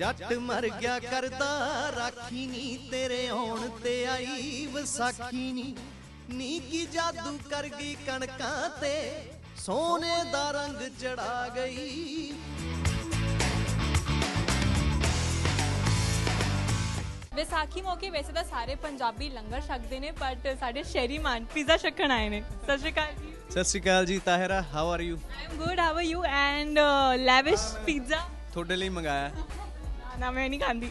ਜੱਟ ਮਰ ਗਿਆ ਕਰਦਾ ਰਾਖੀ ਨੀ ਤੇਰੇ ਆਉਣ ਤੇ ਆਈ ਵਿਸਾਖੀ ਨੀ। ਨੀ ਕੀ ਜਾਦੂ ਕਰ ਗਈ ਕਣਕਾਂ ਤੇ ਸੋਨੇ ਦਾ ਰੰਗ ਚੜਾ ਗਈ। ਵਿਸਾਖੀ ਮੌਕੇ ਵੈਸੇ ਤਾਂ ਸਾਰੇ ਪੰਜਾਬੀ ਲੰਗਰ ਛਕਦੇ ਨੇ ਬਟ ਸਾਡੇ ਸ਼ਹਿਰੀ ਮਾਨ ਪੀਜ਼ਾ ਛਕਣ ਆਏ ਨੇ। ਸਤਿ ਸ਼੍ਰੀ ਅਕਾਲ ਜੀ। ਸਤਿ ਸ਼੍ਰੀ ਅਕਾਲ ਜੀ Tahira how are you I am good how are you and lavish pizza ਤੁਹਾਡੇ ਲਈ ਮੰਗਾਇਆ। ਨਾ ਮੈਂ ਨਹੀਂ ਖਾਂਦੀ।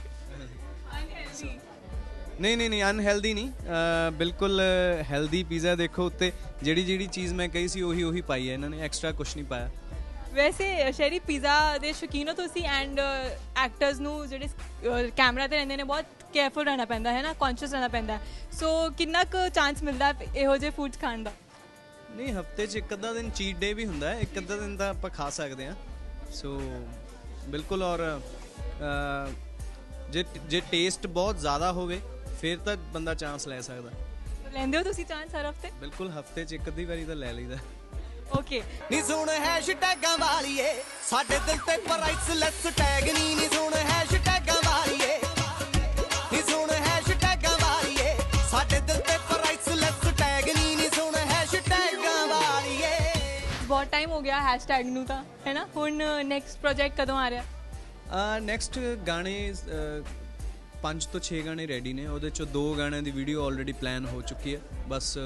ਨਹੀਂ ਨਹੀਂ ਨਹੀਂ ਅਨਹੈਲਦੀ ਨਹੀਂ। ਅਹ ਬਿਲਕੁਲ ਹੈਲਦੀ ਪੀਜ਼ਾ ਦੇਖੋ ਉੱਤੇ ਜਿਹੜੀ ਜਿਹੜੀ ਚੀਜ਼ ਮੈਂ ਕਹੀ ਸੀ ਉਹੀ ਉਹੀ ਪਾਈ ਹੈ। ਇਹਨਾਂ ਨੇ ਐਕਸਟਰਾ ਕੁਝ ਨਹੀਂ ਪਾਇਆ। ਵੈਸੇ ਸ਼ਹਿਰੀ ਪੀਜ਼ਾ ਦੇ ਸ਼ੌਕੀਨ ਹੋ ਤੁਸੀਂ ਐਂਡ ਐਕਟਰਸ ਨੂੰ ਜਿਹੜੇ ਕੈਮਰਾ ਤੇ ਰਹਿੰਦੇ ਨੇ ਬਹੁਤ ਕੇਅਰਫੁਲ ਰਹਿਣਾ ਪੈਂਦਾ ਹੈ ਨਾ? ਕੌਨਸ਼ੀਅਸ ਰਹਿਣਾ ਪੈਂਦਾ। ਸੋ ਕਿੰਨਾ ਕੁ ਚਾਂਸ ਮਿਲਦਾ ਹੈ ਇਹੋ ਜਿਹੇ ਫੂਡਸ ਖਾਣ ਦਾ? ਨਹੀਂ ਹਫ਼ਤੇ 'ਚ ਇੱਕ ਅੱਧਾ ਦਿਨ ਚੀਟ ਡੇ ਵੀ ਹੁੰਦਾ ਹੈ। ਇੱਕ ਅੱਧਾ ਦਿਨ ਤਾਂ ਆਪਾਂ ਖਾ ਸਕਦੇ ਹਾਂ। ਸੋ ਬਿਲਕੁਲ ਔਰ ਜੇ ਜੇ ਟੇਸਟ ਬਹੁਤ ਜ਼ਿਆਦਾ ਹੋਵੇ ਫਿਰ ਤਾਂ ਬੰਦਾ ਚਾਂਸ ਲੈ ਸਕਦਾ। ਲੈਂਦੇ ਹੋ ਤੁਸੀਂ ਚਾਂਸ ਹਰ ਹਫ਼ਤੇ? ਬਿਲਕੁਲ ਹਫ਼ਤੇ 'ਚ ਇੱਕ ਅੱਧੀ ਵਾਰੀ ਤਾਂ ਲੈ ਲਈਦਾ। ਓਕੇ ਨੀ ਸੁਣ ਹੈਸ਼ਟੈਗਾਂ ਵਾਲੀਏ ਸਾਡੇ ਦਿਲ ਤੇ ਪ੍ਰਾਈਸਲੈਸ ਟੈਗ ਨਹੀਂ ਨੀ ਸੁਣ ਹੈਸ਼ਟੈਗਾਂ ਵਾਲੀਏ। ਨੀ ਸੁਣ ਹੈਸ਼ਟੈਗਾਂ ਵਾਲੀਏ ਸਾਡੇ ਦਿਲ ਤੇ ਪ੍ਰਾਈਸਲੈਸ ਟੈਗ ਨਹੀਂ ਨੀ ਸੁਣ ਹੈਸ਼ਟੈਗਾਂ ਵਾਲੀਏ। ਬਹੁਤ ਟਾਈਮ ਹੋ ਗਿਆ ਹੈਸ਼ਟੈਗ ਨੂੰ ਤਾਂ ਹੈ ਨਾ? ਹੁਣ ਨੈਕਸਟ ਪ੍ਰੋਜੈਕਟ ਕਦੋਂ ਆ ਰਿਹਾ? ਨੈਕਸਟ ਗਾਣੇ 5 ਤੋਂ 6 ਗਾਣੇ ਰੈਡੀ ਨੇ। ਉਹਦੇ ਚੋਂ ਦੋ ਗਾਣਿਆਂ ਦੀ ਵੀਡੀਓ ਆਲਰੇਡੀ ਪਲਾਨ ਹੋ ਚੁੱਕੀ ਹੈ। ਬਸ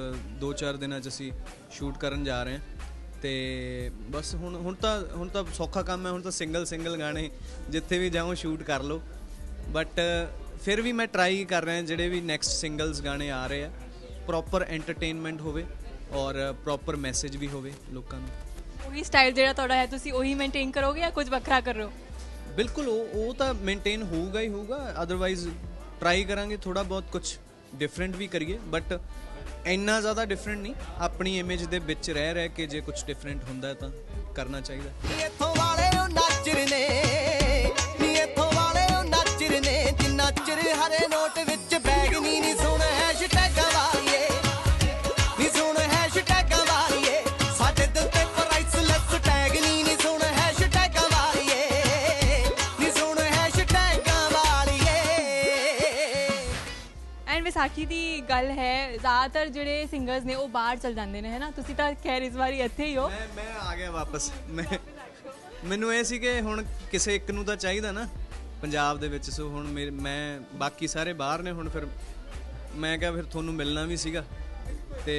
2-4 ਦਿਨਾਂ 'ਚ ਅਸੀਂ ਸ਼ੂਟ ਕਰਨ ਜਾ ਰਹੇ ਹਾਂ। ਤੇ ਬਸ ਹੁਣ ਹੁਣ ਤਾਂ ਹੁਣ ਤਾਂ ਸੌਖਾ ਕੰਮ ਹੈ। ਹੁਣ ਤਾਂ ਸਿੰਗਲ ਸਿੰਗਲ ਗਾਣੇ ਜਿੱਥੇ ਵੀ ਜਾਓ ਸ਼ੂਟ ਕਰ ਲਓ। ਬਟ ਫਿਰ ਵੀ ਮੈਂ ਟਰਾਈ ਕਰ ਰਿਹਾ, ਜਿਹੜੇ ਵੀ ਨੈਕਸਟ ਸਿੰਗਲਸ ਗਾਣੇ ਆ ਰਹੇ ਆ। ਪ੍ਰੋਪਰ ਐਂਟਰਟੇਨਮੈਂਟ ਹੋਵੇ ਔਰ ਪ੍ਰੋਪਰ ਮੈਸੇਜ ਵੀ ਹੋਵੇ ਲੋਕਾਂ ਨੂੰ। ਉਹੀ ਸਟਾਈਲ ਜਿਹੜਾ ਤੁਹਾਡਾ ਹੈ, ਤੁਸੀਂ ਉਹੀ ਮੇਨਟੇਨ ਕਰੋਗੇ ਜਾਂ ਕੁਝ ਵੱਖਰਾ ਕਰ ਰਹੇ ਹੋ? ਬਿਲਕੁਲ, ਉਹ ਉਹ ਤਾਂ ਮੇਨਟੇਨ ਹੋਊਗਾ ਹੀ ਹੋਊਗਾ। ਅਦਰਵਾਈਜ਼ ਟਰਾਈ ਕਰਾਂਗੇ ਥੋੜਾ ਬਹੁਤ ਕੁਝ ਡਿਫਰੈਂਟ ਵੀ ਕਰੀਏ। ਬਟ ਇੰਨਾ ਜ਼ਿਆਦਾ ਡਿਫਰੈਂਟ ਨਹੀਂ। ਆਪਣੀ ਇਮੇਜ ਦੇ ਵਿੱਚ ਰਹਿ ਰਹਿ ਕੇ ਜੇ ਕੁਝ ਡਿਫਰੈਂਟ ਹੁੰਦਾ ਤਾਂ ਕਰਨਾ ਚਾਹੀਦਾ। ਐਂਡ ਵਿਸਾਖੀ ਦੀ ਗੱਲ ਹੈ ਜ਼ਿਆਦਾਤਰ ਜਿਹੜੇ ਸਿੰਗਰਸ ਨੇ ਉਹ ਬਾਹਰ ਚਲ ਜਾਂਦੇ ਨੇ ਹੈ ਨਾ ਤੁਸੀਂ ਤਾਂ ਖੈਰ ਇਸ ਵਾਰੀ ਇੱਥੇ ਹੀ ਹੋ। ਮੈਂ ਮੈਂ ਆ ਗਿਆ ਵਾਪਸ। ਮੈਂ ਮੈਨੂੰ ਇਹ ਸੀ ਕਿ ਹੁਣ ਕਿਸੇ ਇੱਕ ਨੂੰ ਤਾਂ ਚਾਹੀਦਾ ਨਾ ਪੰਜਾਬ ਦੇ ਵਿੱਚ। ਸੋ ਹੁਣ ਮੈਂ ਬਾਕੀ ਸਾਰੇ ਬਾਹਰ ਨੇ ਹੁਣ ਫਿਰ ਮੈਂ ਕਿਹਾ ਫਿਰ ਤੁਹਾਨੂੰ ਮਿਲਣਾ ਵੀ ਸੀਗਾ। ਤੇ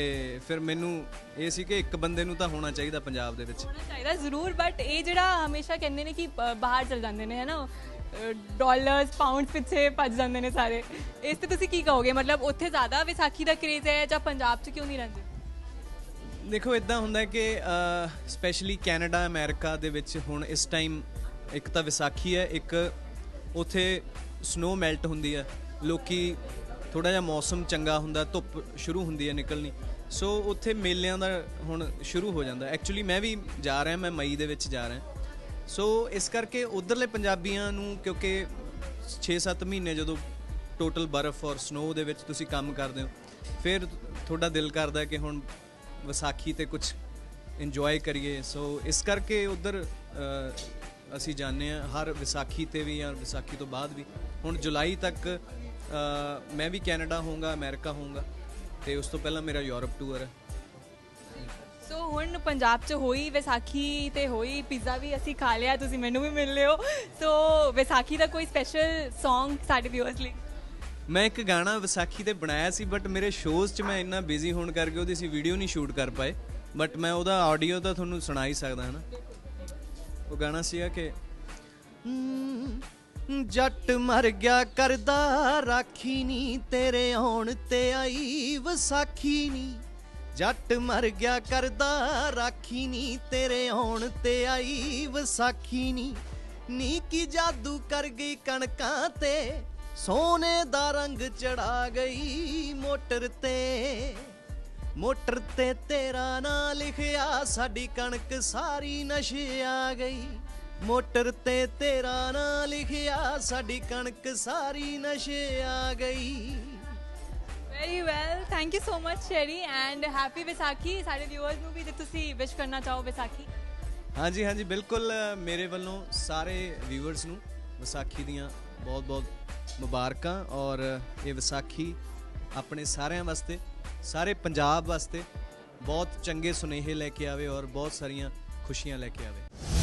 ਫਿਰ ਮੈਨੂੰ ਇਹ ਸੀ ਕਿ ਇੱਕ ਬੰਦੇ ਨੂੰ ਤਾਂ ਹੋਣਾ ਚਾਹੀਦਾ ਪੰਜਾਬ ਦੇ ਵਿੱਚ। ਹੋਣਾ ਚਾਹੀਦਾ ਜ਼ਰੂਰ ਬਟ ਇਹ ਜਿਹੜਾ ਹਮੇਸ਼ਾ ਕਹਿੰਦੇ ਨੇ ਕਿ ਬਾਹਰ ਚਲ ਜਾਂਦੇ ਨੇ ਹੈ ਨਾ ਡਾਲਰਸ ਪਾਉਂਡਸ ਪਿੱਛੇ ਭੱਜ ਜਾਂਦੇ ਨੇ ਸਾਰੇ। ਇਸ ਤੇ ਤੁਸੀਂ ਕੀ ਕਹੋਗੇ? ਮਤਲਬ ਉੱਥੇ ਜ਼ਿਆਦਾ ਵਿਸਾਖੀ ਦਾ ਕਰੇਜ਼ ਹੈ ਜਾਂ ਪੰਜਾਬ 'ਚ ਕਿਉਂ ਨਹੀਂ ਰਹਿੰਦੇ? ਦੇਖੋ ਇਦਾਂ ਹੁੰਦਾ ਕਿ ਸਪੈਸ਼ਲੀ ਕੈਨੇਡਾ, ਅਮਰੀਕਾ ਦੇ ਵਿੱਚ ਹੁਣ ਇਸ ਟਾਈਮ ਇੱਕ ਤਾਂ ਵਿਸਾਖੀ ਹੈ, ਇੱਕ ਉਥੇ ਸਨੋ ਮੈਲਟ ਹੁੰਦੀ ਹੈ। ਲੋਕੀ ਥੋੜਾ ਜਿਹਾ ਮੌਸਮ ਚੰਗਾ ਹੁੰਦਾ, ਧੁੱਪ ਸ਼ੁਰੂ ਹੁੰਦੀ ਹੈ ਨਿਕਲਣੀ। ਸੋ ਉੱਥੇ ਮੇਲਿਆਂ ਦਾ ਹੁਣ ਸ਼ੁਰੂ ਹੋ ਜਾਂਦਾ। ਐਕਚੁਅਲੀ ਮੈਂ ਵੀ ਜਾ ਰਿਹਾ, ਮੈਂ ਮਈ ਦੇ ਵਿੱਚ ਜਾ ਰਿਹਾ। ਸੋ ਇਸ ਕਰਕੇ ਉਧਰਲੇ ਪੰਜਾਬੀਆਂ ਨੂੰ ਕਿਉਂਕਿ 6-7 ਮਹੀਨੇ ਜਦੋਂ ਟੋਟਲ ਬਰਫ਼ ਔਰ ਸਨੋ ਦੇ ਵਿੱਚ ਤੁਸੀਂ ਕੰਮ ਕਰਦੇ ਹੋ, ਫਿਰ ਤੁਹਾਡਾ ਦਿਲ ਕਰਦਾ ਕਿ ਹੁਣ ਵਿਸਾਖੀ ਤੇ ਕੁਝ ਇੰਜੋਏ ਕਰੀਏ। ਸੋ ਇਸ ਕਰਕੇ ਉਧਰ ਅਸੀਂ ਜਾਂਦੇ ਆ ਹਰ ਵਿਸਾਖੀ ਤੇ ਵੀ ਜਾਂ ਵਿਸਾਖੀ ਤੋਂ ਬਾਅਦ ਵੀ। ਹੁਣ ਜੁਲਾਈ ਤੱਕ ਮੈਂ ਵੀ ਕੈਨੇਡਾ ਹੋਊਂਗਾ, ਅਮਰੀਕਾ ਹੋਊਂਗਾ ਤੇ ਉਸ ਤੋਂ ਪਹਿਲਾਂ ਮੇਰਾ ਯੂਰਪ ਟੂਰ ਹੈ। ਹੁਣ ਪੰਜਾਬ 'ਚ ਹੋਈ, ਵਿਸਾਖੀ ਤੇ ਹੋਈ ਪੀਜ਼ਾ ਵੀ ਅਸੀਂ ਖਾ ਲਿਆ, ਤੁਸੀਂ ਮੈਨੂੰ ਵੀ ਮਿਲ ਲਿਓ। ਸੋ ਵਿਸਾਖੀ ਦਾ ਕੋਈ ਸਪੈਸ਼ਲ Song ਸਾਡੇ ਵਿਊਅਰਸ ਲਈ? ਮੈਂ ਇੱਕ ਗਾਣਾ ਵਿਸਾਖੀ ਤੇ ਬਣਾਇਆ ਸੀ ਬਟ ਮੇਰੇ ਸ਼ੋਜ਼ 'ਚ ਮੈਂ ਇੰਨਾ ਬਿਜ਼ੀ ਹੋਣ ਕਰਕੇ ਉਹਦੀ ਸੀ ਵੀਡੀਓ ਨਹੀਂ ਸ਼ੂਟ ਕਰ ਪਾਏ। ਬਟ ਮੈਂ ਉਹਦਾ ਆਡੀਓ ਤਾਂ ਤੁਹਾਨੂੰ ਸੁਣਾ ਹੀ ਸਕਦਾ ਹਾਂ ਨਾ ਉਹ ਗਾਣਾ ਸੀਗਾ ਕਿ ਜੱਟ ਮਰ ਗਿਆ, ਕਰਦਾ ਰਾਖੀ ਨੀ, ਤੇਰੇ ਆਉਣ ਤੇ ਆਈ ਵਿਸਾਖੀ ਨੀ। ਜੱਟ ਮਰ ਗਿਆ ਕਰਦਾ, ਰਾਖੀ ਨੀ ਤੇਰੇ ਆਉਣ ਤੇ ਆਈ ਵਿਸਾਖੀ ਨੀ। ਨੀ ਕੀ ਜਾਦੂ ਕਰ ਗਈ ਕਣਕਾਂ ਤੇ, ਸੋਨੇ ਦਾ ਰੰਗ ਚੜਾ ਗਈ ਮੋਟਰ ਤੇ। ਮੋਟਰ ਤੇ ਤੇਰਾ ਨਾਂ ਲਿਖਿਆ, ਸਾਡੀ ਕਣਕ ਸਾਰੀ ਨਸ਼ੇ ਆ ਗਈ। ਮੋਟਰ ਤੇ ਤੇਰਾ ਨਾਂ ਲਿਖਿਆ, ਸਾਡੀ ਕਣਕ ਸਾਰੀ ਨਸ਼ੇ ਆ ਗਈ। Very well thank you so much Sherry and happy Vaisakhi ਸਾਡੇ ਵਿਊਅਰਸ ਨੂੰ ਵੀ ਜੇ ਤੁਸੀਂ ਵਿਸ਼ ਕਰਨਾ ਚਾਹੋ ਵਿਸਾਖੀ ਹਾਂਜੀ ਹਾਂਜੀ ਬਿਲਕੁਲ ਮੇਰੇ ਵੱਲੋਂ ਸਾਰੇ ਵਿਊਅਰਸ ਨੂੰ ਵਿਸਾਖੀ ਦੀਆਂ ਬਹੁਤ-ਬਹੁਤ ਮੁਬਾਰਕਾਂ ਔਰ ਇਹ ਵਿਸਾਖੀ ਆਪਣੇ ਸਾਰਿਆਂ ਵਾਸਤੇ ਸਾਰੇ ਪੰਜਾਬ ਵਾਸਤੇ ਬਹੁਤ ਚੰਗੇ ਸੁਨੇਹੇ ਲੈ ਕੇ ਆਵੇ ਔਰ ਬਹੁਤ ਸਾਰੀਆਂ ਖੁਸ਼ੀਆਂ ਲੈ ਕੇ ਆਵੇ